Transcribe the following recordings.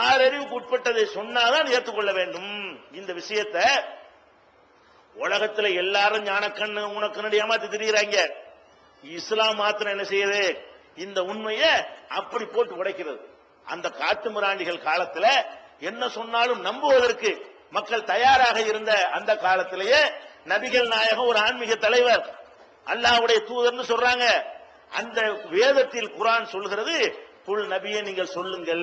ஆறறிவுக்கு உட்பட்டதை சொன்னாதான் ஏற்றுக்கொள்ள வேண்டும். இந்த விஷயத்தை உலகத்துல எல்லாரும் ஞானக்கண்ணு உனக்கு ஏமாத்தி திரியுறாங்க. இஸ்லாம் மாத்திரம் என்ன செய்யுது? இந்த உண்மையை அப்படி போட்டு உடைக்கிறது. அந்த காட்டு முராண்டிகள் காலத்துல என்ன சொன்னாலும் நம்புவதற்கு மக்கள் தயாராக இருந்த அந்த காலத்திலேயே நபிகள் நாயகம் ஒரு ஆன்மீக தலைவர். அல்லாஹ்வுடைய தூதர்னு சொல்றாங்க. அந்த வேதத்தில் குரான் சொல்கிறது குல் நபியை நீங்கள் சொல்லுங்கள்.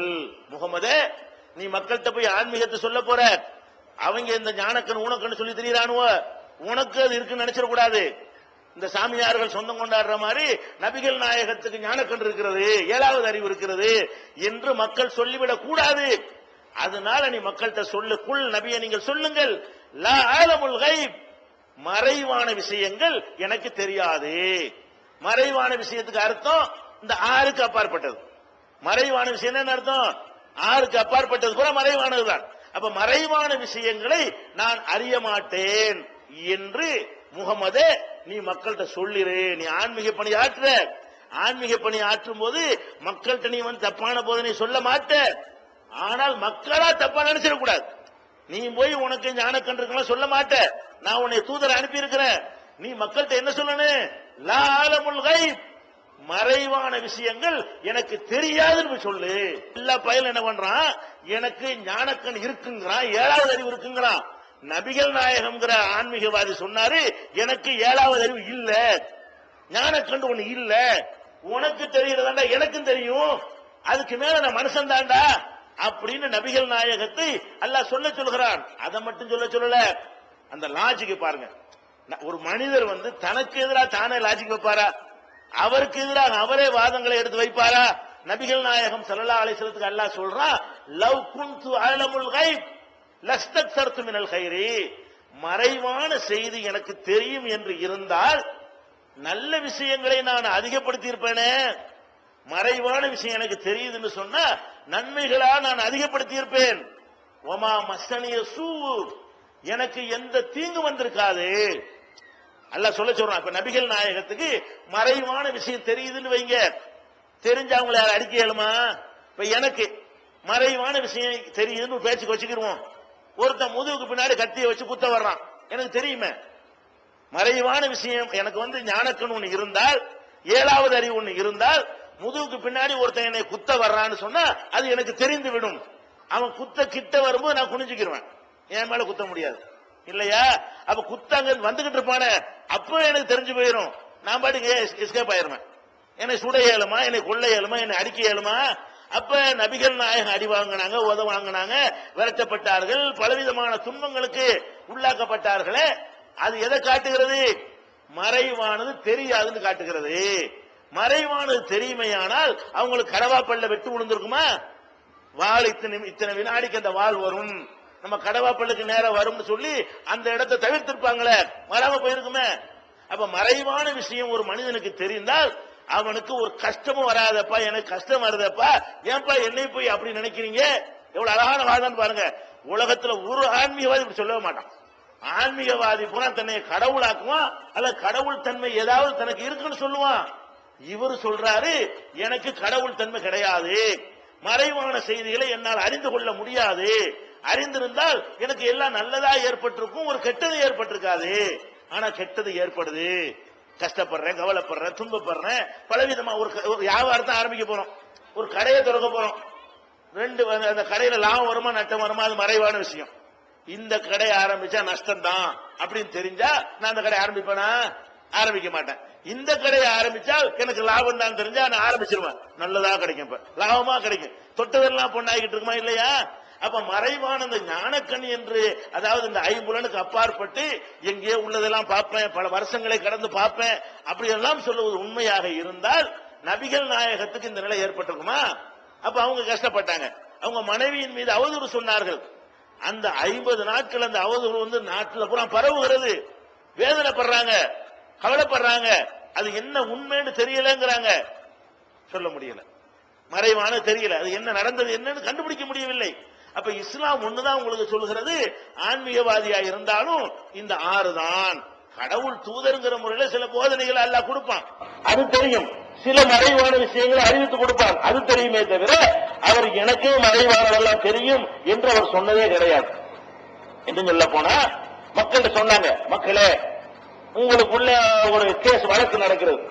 முகமதே நீ மக்கள்கிட்ட போய் ஆன்மீகத்தை சொல்ல போற. அவங்க இந்த ஞானக்கன் உனக்குன்னு சொல்லி தெரியறானுவ? உனக்கு அது இருக்குன்னு நினைச்சிடக்கூடாது இந்த சாமியார்கள் சொந்தம் கொண்டாடுற மாதிரி நபிகள் நாயகத்துக்கு ஞானக்கன்று இருக்கிறது ஏழாவது அறிவு இருக்கிறது என்று மக்கள் சொல்லிவிடக் கூடாது. அதனால நீ மக்கள்கிட்ட சொல்லு. குல் நபியை நீங்கள் சொல்லுங்கள். லா ஆலமுல் கைப் மறைவான விஷயங்கள் எனக்கு தெரியாது. மறைவான விஷயத்துக்கு அர்த்தம் இந்த ஆறுக்கு அப்பாற்பட்டது. மறைவான விஷயம் என்ன அர்த்தம்? ஆறுக்கு அப்பாற்பட்டது கூட மறைவானதுதான் அப்ப மறைவான விஷயங்களை நான் அறிய மாட்டேன் என்று முகமது நீ மக்கள்கிட்ட சொல்லிரு நீ ஆன்மீக பணி ஆற்ற. ஆன்மீக பணி ஆற்றும் போது மக்கள்கிட்ட நீ வந்து தப்பான போதனை சொல்ல மாட்ட. ஆனால் மக்களா தப்பா நினைச்சிடக்கூடாது. நீ போய் உனக்கு ஞானக்கன்றுக்கெல்லாம் சொல்ல மாட்ட. நான் உன்னை தூதர் அனுப்பி இருக்கிறேன் நீ மக்கள்கிட்ட என்ன சொல்லணும்? லா ஆலமுல் கைப் மறைவான விஷயங்கள் எனக்கு தெரியாதுன்னு சொல்லு. எல்லா பயன் என்ன பண்றான்? எனக்கு ஞானக்கண் இருக்குங்கிறான் ஏழாவது அறிவு இருக்குங்கிறான். நபிகள் நாயகம்ங்கிற ஆன்மீகவாதி சொன்னாரு எனக்கு ஏழாவது அறிவு இல்ல. ஞானக்கண்டு ஒண்ணு இல்ல. உனக்கு தெரிகிறதாண்டா எனக்கும் தெரியும். அதுக்கு மேல நான் மனுஷன் தாண்டா அப்படின்னு நபிகள் நாயகத்தை அல்லாஹ் சொல்ல சொல்கிறான் அதை மட்டும் சொல்ல சொல்லல. அந்த லாஜிக்கு பாருங்க. ஒரு மனிதர் வந்து தனக்கு எதிராக தானே லாஜிக் வைப்பாரா? அவருக்கு எதிராக அவரே வாதங்களை எடுத்து வைப்பாரா? நபிகள் நாயகம் சல்லா அலைஹி வஸல்லத்துக்கு அல்லாஹ் சொல்றான் லவ் குன்து அலமுல் கைப் லஸ்தக்சர்து மினல் கைரி. மறைவான செய்தி எனக்கு தெரியும் என்று இருந்தால் நல்ல விஷயங்களை நான் அதிகப்படுத்தி இருப்பேனே மறைவான விஷயம் எனக்கு தெரியுதுன்னு சொன்னா நன்மைகளா நான் அதிகப்படுத்தி இருப்பேன் ஒமா மஸ்தனிய சூ எனக்கு எந்த தீங்கு வந்திருக்காது. அல்ல சொல்ல சொல்றான். இப்ப நபிகள் நாயகத்துக்கு மறைவான விஷயம் தெரியுதுன்னு வைங்க. தெரிஞ்சவங்களை யாரும் அடிக்க இயலுமா? இப்ப எனக்கு மறைவான விஷயம் தெரியுதுன்னு பேச்சுக்கு வச்சுக்கிருவோம். ஒருத்தன் முதுகுக்கு பின்னாடி கத்தியை வச்சு குத்த வர்றான். எனக்கு தெரியுமே. மறைவான விஷயம் எனக்கு வந்து ஞானக்கண் ஒண்ணு இருந்தால் ஏழாவது அறிவு ஒண்ணு இருந்தால் முதுகுக்கு பின்னாடி ஒருத்தன் என்னை குத்த வர்றான்னு சொன்னா அது எனக்கு தெரிந்து விடும் அவன் குத்த கிட்ட வரும்போது நான் குனிஞ்சுக்கிருவேன். என் மேல குத்த முடியாது. இல்லையா? அப்ப குத்தாங்க வந்துகிட்டு இருப்பானே. அப்ப எனக்கு தெரிஞ்சு போயிடும் நான் பாட்டுக்கு எஸ்கேப் ஆயிருவேன். என்னை சுட இயலுமா என்னை கொள்ள இயலுமா என்னை அடிக்க இயலுமா அப்ப நபிகள் நாயகம் அடி வாங்கினாங்க உத வாங்கினாங்க விரட்டப்பட்டார்கள். பலவிதமான துன்பங்களுக்கு உள்ளாக்கப்பட்டார்களே. அது எதை காட்டுகிறது? மறைவானது தெரியாதுன்னு காட்டுகிறது. மறைவானது தெரியுமையானால் அவங்களுக்கு கடவாப்பல்ல வெட்டு விழுந்திருக்குமா வாள் இத்தனை இத்தனை வினாடிக்கு அந்த வாள் வரும். நம்ம கடவாப்பள்ளுக்கு நேரம் வரும்னு சொல்லி அந்த இடத்தை தவிர்த்திருப்பாங்களே. வராம போயிருக்குமே. அப்ப மறைவான விஷயம் ஒரு மனிதனுக்கு தெரிந்தால் அவனுக்கு ஒரு கஷ்டமும் வராதப்பா எனக்கு கஷ்டம் வருதப்பா. ஏன்பா என்னை போய் அப்படி நினைக்கிறீங்க? எவ்வளவு அழகான வாதம் பாருங்க. உலகத்துல ஒரு ஆன்மீகவாதி இப்படி சொல்லவே மாட்டான். ஆன்மீகவாதி போனா தன்னை கடவுளாக்குவான் அல்ல கடவுள் தன்மை ஏதாவது தனக்கு இருக்குன்னு சொல்லுவான். இவர் சொல்றாரு எனக்கு கடவுள் தன்மை கிடையாது. மறைவான செய்திகளை என்னால் அறிந்து கொள்ள முடியாது. அறிந்திருந்தால் எனக்கு எல்லாம் நல்லதா ஏற்பட்டிருக்கும் ஒரு கெட்டது ஏற்பட்டிருக்காது. ஆனா கெட்டது ஏற்படுது. கஷ்டப்படுறேன் கவலைப்படுறேன் துன்பப்படுறேன். பலவிதமா ஒரு க- ஒரு வியாபாரத்தை ஆரம்பிக்க போறோம். ஒரு கடையை திறக்க போறோம். ரெண்டு அந்த கடையில லாபம் வருமா நட்டம் வருமா அது மறைவான விஷயம். இந்த கடை ஆரம்பிச்சா நஷ்டம் தான் அப்படின்னு தெரிஞ்சா நான் அந்த கடை ஆரம்பிப்பேனா? ஆரம்பிக்க மாட்டேன். இந்த கடையை ஆரம்பிச்சால் எனக்கு லாபம் தான் தெரிஞ்சா நான் ஆரம்பிச்சிருவேன். நல்லதா கிடைக்கும் இப்ப. லாபமா கிடைக்கும். தொட்டதெல்லாம் பொண்ணாகிட்டு இருக்குமா இல்லையா? அப்ப மறைவான இந்த ஞானக்கண் என்று அதாவது இந்த ஐம்புலனுக்கு அப்பாற்பட்டு எங்கேயோ உள்ளதெல்லாம் பார்ப்பேன் பல வருஷங்களை கடந்து பார்ப்பேன் அப்படி எல்லாம் சொல்லுவது உண்மையாக இருந்தால் நபிகள் நாயகத்துக்கு இந்த நிலை ஏற்பட்டிருக்குமா? அப்ப அவங்க கஷ்டப்பட்டாங்க. அவங்க மனைவியின் மீது அவதூறு சொன்னார்கள். அந்த ஐம்பது நாட்கள் அந்த அவதூறு வந்து நாட்டில் பூரா பரவுகிறது. வேதனைப்படுறாங்க கவலைப்படுறாங்க. அது என்ன உண்மைன்னு தெரியலங்கிறாங்க. சொல்ல முடியல. மறைவான தெரியல. அது என்ன நடந்தது என்னன்னு கண்டுபிடிக்க முடியவில்லை. அப்ப இஸ்லாம் ஒண்ணுதான் உங்களுக்கு சொல்லுகிறது. ஆன்மீகவாதியா இருந்தாலும் இந்த ஆறு தான் கடவுள் தூதருங்கிற முறையில சில போதனைகளை எல்லாம் கொடுப்பான். அது தெரியும். சில மறைவான விஷயங்களை அறிவித்து கொடுப்பான். அது தெரியுமே தவிர அவர் எனக்கே மறைவானதெல்லாம் தெரியும் என்று அவர் சொன்னதே கிடையாது. என்று சொல்ல போனா மக்கள்கிட்ட சொன்னாங்க மக்களே உங்களுக்குள்ள ஒரு கேஸ் வழக்கு நடக்கிறது.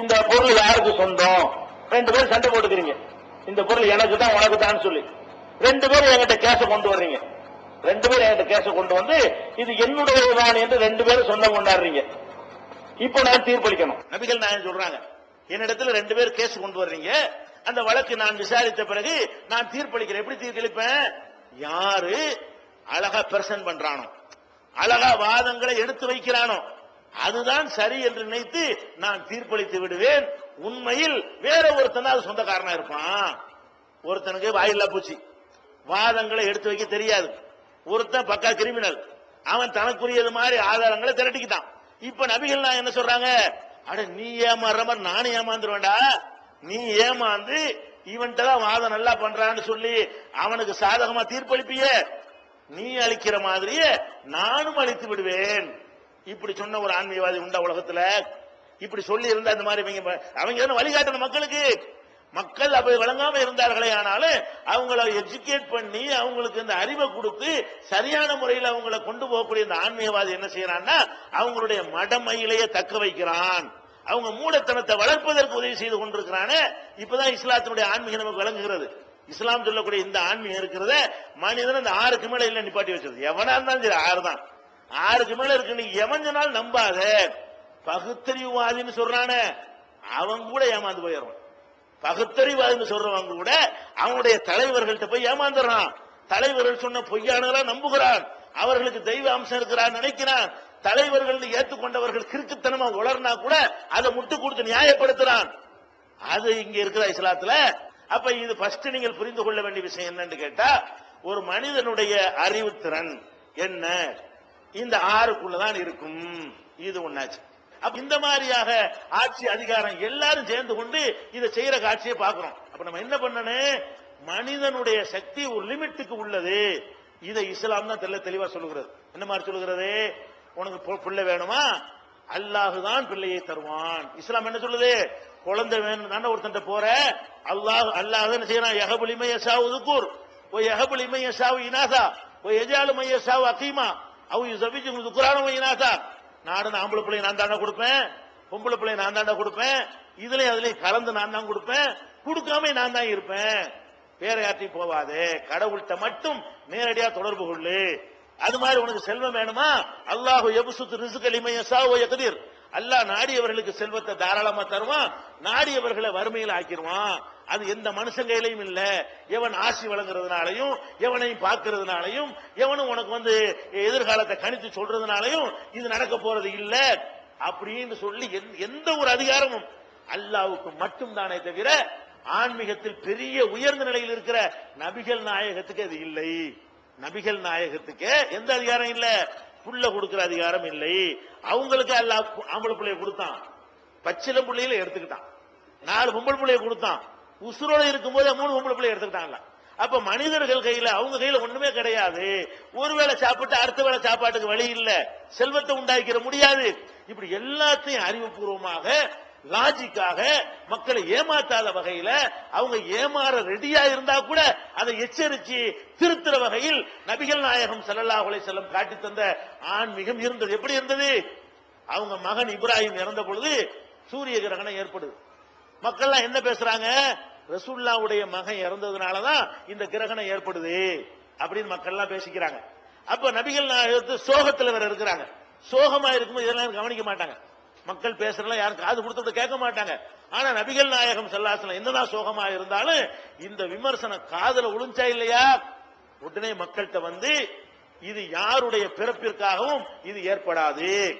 இந்த பொருள் யாருக்கு சொந்தம்? ரெண்டு பேரும் சண்டை போட்டுக்கிறீங்க. இந்த பொருள் எனக்கு தான் உனக்கு தான் சொல்லி. ரெண்டு பேரும் என்கிட்ட கேச கொண்டு வர்றீங்க. ரெண்டு பேரும் என்கிட்ட கேச கொண்டு வந்து இது என்னுடையதுதான் என்று ரெண்டு பேரும் சொந்தம் கொண்டாடுறீங்க. இப்போ நான் தீர்ப்பளிக்கணும். நபிகள் நான் சொல்றாங்க என்னிடத்துல ரெண்டு பேர் கேஸ் கொண்டு வர்றீங்க. அந்த வழக்கு நான் விசாரித்த பிறகு நான் தீர்ப்பளிக்கிறேன். எப்படி தீர்ப்பளிப்பேன்? யாரு அழகா பிரசன்ட் பண்றானோ அழகா வாதங்களை எடுத்து வைக்கிறானோ அதுதான் சரி என்று நினைத்து நான் தீர்ப்பளித்து விடுவேன். உண்மையில் வேற ஒருத்தன் அது சொந்தக்காரனா இருப்பான். ஒருத்தனுக்கு வாயில்லா பூச்சி. வாதங்களை எடுத்து வைக்க தெரியாது. ஒருத்தன் பக்கா கிரிமினல். அவன் தனக்குரியது மாதிரி ஆதாரங்களை திரட்டிக்கிட்டான். இப்ப நபிகள் நான் என்ன சொல்றாங்க? அட நீ ஏமாறுற மாதிரி நானும் ஏமாந்துருவேன்டா. நீ ஏமாந்து இவன்கிட்ட தான் வாதம் நல்லா பண்றான்னு சொல்லி அவனுக்கு சாதகமா தீர்ப்பளிப்பிய. நீ அளிக்கிற மாதிரியே நானும் அளித்து விடுவேன். இப்படி சொன்ன ஒரு ஆன்மீகவாதி உண்டா உலகத்துல? இப்படி சொல்லி இருந்தா இந்த மாதிரி இவங்க அவங்க என்ன வழிகாட்டணும் மக்களுக்கு? மக்கள் அப்படி வழங்காம இருந்தார்களே ஆனாலும் அவங்கள எஜுகேட் பண்ணி அவங்களுக்கு இந்த அறிவை கொடுத்து சரியான முறையில் அவங்கள கொண்டு போகக்கூடிய இந்த ஆன்மீகவாதி என்ன செய்யறான்னா அவங்களுடைய மடமையிலேயே தக்க வைக்கிறான். அவங்க மூடத்தனத்தை வளர்ப்பதற்கு உதவி செய்து கொண்டிருக்கிறானே. இப்பதான் இஸ்லாத்தினுடைய ஆன்மீகம் நமக்கு விளங்குகிறது. இஸ்லாம் சொல்லக்கூடிய இந்த ஆன்மீகம் இருக்கிறத மனிதன் இந்த ஆறுக்கு மேல இல்ல நிப்பாட்டி வச்சிருது. எவனா இருந்தாலும் சரி ஆறு தான் ஆறுக்கு மேல இருக்கு நீ எவன் சொன்னாலும் நம்பாத. பகுத்தறிவுவாதின்னு சொல்றானே. அவன் கூட ஏமாந்து போயிடுவான். பகுத்தறிவாதின்னு சொல்றவங்க கூட அவனுடைய தலைவர்கள்ட்ட போய் ஏமாந்துடுறான் தலைவர்கள் சொன்ன பொய்யானதெல்லாம் நம்புகிறான். அவர்களுக்கு தெய்வ அம்சம் இருக்கிறான் நினைக்கிறான். தலைவர்கள் ஏற்றுக்கொண்டவர்கள் கிறுக்குத்தனமா உளர்னா கூட அதை முட்டு கொடுத்து நியாயப்படுத்துறான். அது இங்க இருக்கிற இஸ்லாத்துல. அப்ப இது ஃபர்ஸ்ட் நீங்கள் புரிந்து கொள்ள வேண்டிய விஷயம் என்னன்னு கேட்டா ஒரு மனிதனுடைய அறிவுத்திறன் என்ன? இந்த ஆறுக்குள்ளதான் இருக்கும். இது ஒன்னாச்சு இந்த மாதிரியாக ஆட்சி அதிகாரம் எல்லாரும் சேர்ந்து கொண்டு இதை செய்யற காட்சியை பார்க்கிறோம். அப்ப நம்ம என்ன பண்ணணும் மனிதனுடைய சக்தி ஒரு லிமிட்டுக்கு உள்ளது. இதை இஸ்லாம் தான் தெல்ல தெளிவா சொல்லுகிறது. என்ன மாதிரி சொல்லுகிறது? உனக்கு பிள்ளை வேணுமா? அல்லாஹுதான் பிள்ளையை தருவான். இஸ்லாம் என்ன சொல்லுது? குழந்தை வேணும் தானே ஒருத்தன் போற? அல்லாஹ் அல்லாஹ் என்ன செய்யறான்? யஹபுல் இமையசாவு உதுக்கூர் ஓ யஹபுல் இமையசாவு இனாசா. ஓ எஜாலு மையசாவு அகீமா. அவு யுசபிஜு துக்குரான இனாசா நாடு ஆம்பளை பிள்ளைய நான் தாண்டா கொடுப்பேன் பொம்பளை பிள்ளைய நான் தாண்டா கொடுப்பேன் இதுலயும் அதுலயும் கலந்து நான் தான் கொடுப்பேன் கொடுக்காம நான் தான் இருப்பேன். வேற யார்ட்டையும் போவாதே கடவுள்கிட்ட மட்டும் நேரடியா தொடர்பு கொள்ளு. அது மாதிரி உனக்கு செல்வம் வேணுமா? அல்லாஹு எபுசுத்து ரிசுகலிமைய சாவோ எகதிர் அல்லாஹ் நாடியவர்களுக்கு செல்வத்தை தாராளமா தருவான் நாடியவர்களை வறுமையில் ஆக்கிடுவான். அது எந்த மனுஷன் கையிலையும் இல்லை. எவன் ஆசி வழங்குறதுனாலையும் எவனையும் பார்க்கறதுனாலையும் எவனும் உனக்கு வந்து எதிர்காலத்தை கணித்து சொல்றதுனாலையும் இது நடக்க போறது இல்லை. அப்படின்னு சொல்லி எந்த- எந்த ஒரு அதிகாரமும் அல்லாவுக்கு மட்டும் தானே தவிர ஆன்மீகத்தில் பெரிய உயர்ந்த நிலையில் இருக்கிற நபிகள் நாயகத்துக்கு அது இல்லை. நபிகள் நாயகத்துக்கு எந்த அதிகாரம் இல்ல? புள்ள கொடுக்கிற அதிகாரம் இல்லை. அவங்களுக்கு அல்லாஹ் ஆம்பளை பிள்ளைய கொடுத்தான். பச்சில பிள்ளையில எடுத்துக்கிட்டான். நாலு பொம்பளை பிள்ளைய கொடுத்தான். உசுரோட இருக்கும்போது மூணு பொம்பளை பிள்ளை எடுத்துக்கிட்டாங்களா அப்ப மனிதர்கள் கையில அவங்க கையில ஒண்ணுமே கிடையாது. ஒருவேளை சாப்பிட்டு அடுத்த வேளை சாப்பாட்டுக்கு வழி இல்ல. செல்வத்தை உண்டாக்கிற முடியாது. இப்படி எல்லாத்தையும் அறிவுபூர்வமாக லாஜிக்காக மக்களை ஏமாத்தாத வகையில அவங்க ஏமாற ரெடியா இருந்தா கூட அதை எச்சரிச்சு திருத்துற வகையில் நபிகள் நாயகம் ஸல்லல்லாஹு செல்லம் வஸல்லம் காட்டி தந்த ஆன்மீகம் இருந்தது. எப்படி இருந்தது? அவங்க மகன் இப்ராஹிம் இறந்த பொழுது சூரிய கிரகணம் ஏற்படுது. மக்கள்லாம் என்ன பேசுறாங்க? ரசூல்லாவுடைய மகன் இறந்ததுனாலதான் இந்த கிரகணம் ஏற்படுது அப்படின்னு மக்கள் எல்லாம் பேசிக்கிறாங்க. அப்ப நபிகள் நாயகத்து சோகத்துல வேற இருக்கிறாங்க. சோகமா இருக்கும்போது இதெல்லாம் கவனிக்க மாட்டாங்க. மக்கள் பேசுறதுலாம் யாரும் காது கொடுத்து கேட்க மாட்டாங்க. ஆனா நபிகள் நாயகம் செல்லாசலம் என்னதான் சோகமா இருந்தாலும் இந்த விமர்சனம் காதல உளுஞ்சா இல்லையா? உடனே மக்கள்கிட்ட வந்து இது யாருடைய பிறப்பிற்காகவும் இது ஏற்படாது.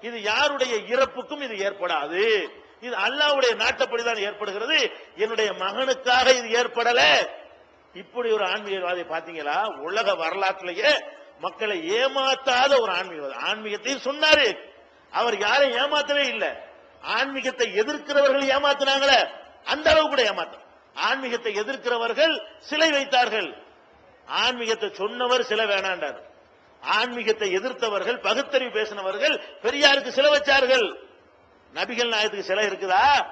இது யாருடைய இறப்புக்கும் இது ஏற்படாது. இது அல்லாவுடைய நாட்டப்படிதான் ஏற்படுகிறது. என்னுடைய மகனுக்காக இது ஏற்படல. இப்படி ஒரு ஆன்மீகவாதி பாத்தீங்களா? உலக வரலாற்றிலேயே மக்களை ஏமாத்தாத ஒரு ஆன்மீகவாதி. ஆன்மீகத்தையும் சொன்னாரு. அவர் யாரையும் ஏமாத்தவே இல்லை. ஆன்மீகத்தை எதிர்க்கிறவர்கள் ஏமாத்தினாங்களே. அந்த அளவு கூட ஏமாத்த ஆன்மீகத்தை எதிர்க்கிறவர்கள் சிலை வைத்தார்கள். ஆன்மீகத்தை சொன்னவர் சிலை வேணாண்டார் ஆன்மீகத்தை எதிர்த்தவர்கள் பகுத்தறிவு பேசினவர்கள் பெரியாருக்கு சில வச்சார்கள். நபிகள் நாயகத்துக்கு சிலை இருக்குதா?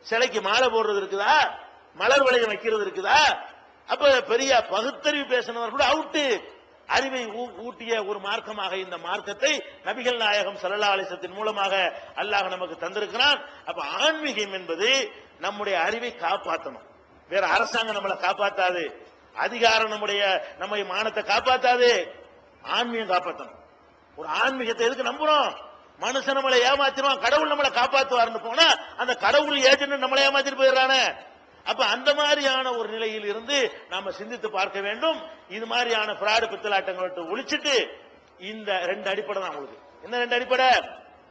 சிலைக்கு மாலை போடுறது இருக்குதா? மலர் வளையம் வைக்கிறது இருக்குதா? அப்ப பெரிய பகுத்தறிவு பேசினவர் கூட அவுட்டு அறிவை ஊ- ஊட்டிய ஒரு மார்க்கமாக இந்த மார்க்கத்தை நபிகள் நாயகம் ஸல்லல்லாஹு அலிசத்தின் மூலமாக அல்லாஹ் நமக்கு தந்திருக்கிறான். அப்ப ஆன்மீகம் என்பது நம்முடைய அறிவை காப்பாற்றணும் வேற அரசாங்கம் நம்மளை காப்பாத்தாது. அதிகாரம் நம்முடைய நம்ம மானத்தை காப்பாத்தாது. ஆன்மீகம் காப்பாற்றணும் ஒரு ஆன்மீகத்தை எதுக்கு நம்புறோம்? மனுஷன் நம்மளை ஏமாத்திடுவான் கடவுள் நம்மளை காப்பாத்துவார்னு போனா அந்த கடவுள் ஏஜென்ட் நம்மளை ஏமாத்திட்டு போயிடுறானே. அப்ப அந்த மாதிரியான ஒரு நிலையில் இருந்து நாம சிந்தித்து பார்க்க வேண்டும். இது மாதிரியான பிராடு பித்தலாட்டங்களை ஒழிச்சிட்டு இந்த ரெண்டு அடிப்படை தான் உங்களுக்கு. என்ன ரெண்டு அடிப்படை?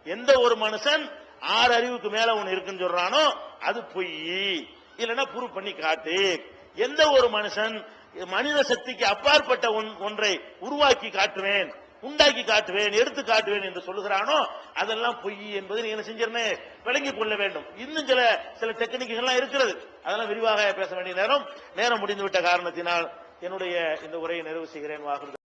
எந்த ஒரு மனுஷன் ஆறு அறிவுக்கு மேல ஒண்ணு இருக்குன்னு சொல்றானோ அது பொய். இல்லைன்னா ப்ரூவ் பண்ணி காட்டு. எந்த ஒரு மனுஷன் மனித சக்திக்கு அப்பாற்பட்ட ஒன்- ஒன்றை உருவாக்கி காட்டுவேன். உண்டாக்கி காட்டுவேன் எடுத்து காட்டுவேன் என்று சொல்லுகிறானோ அதெல்லாம் பொய் என்பதை நீங்க என்ன செஞ்சிருந்தேன் விளங்கிக் கொள்ள வேண்டும். இன்னும் சில சில டெக்னிக்குகள்லாம் இருக்கிறது. அதெல்லாம் விரிவாக பேச வேண்டிய நேரம். நேரம் முடிந்து விட்ட காரணத்தினால் என்னுடைய இந்த உரையை நிறைவு செய்கிறேன். வாகுறுதி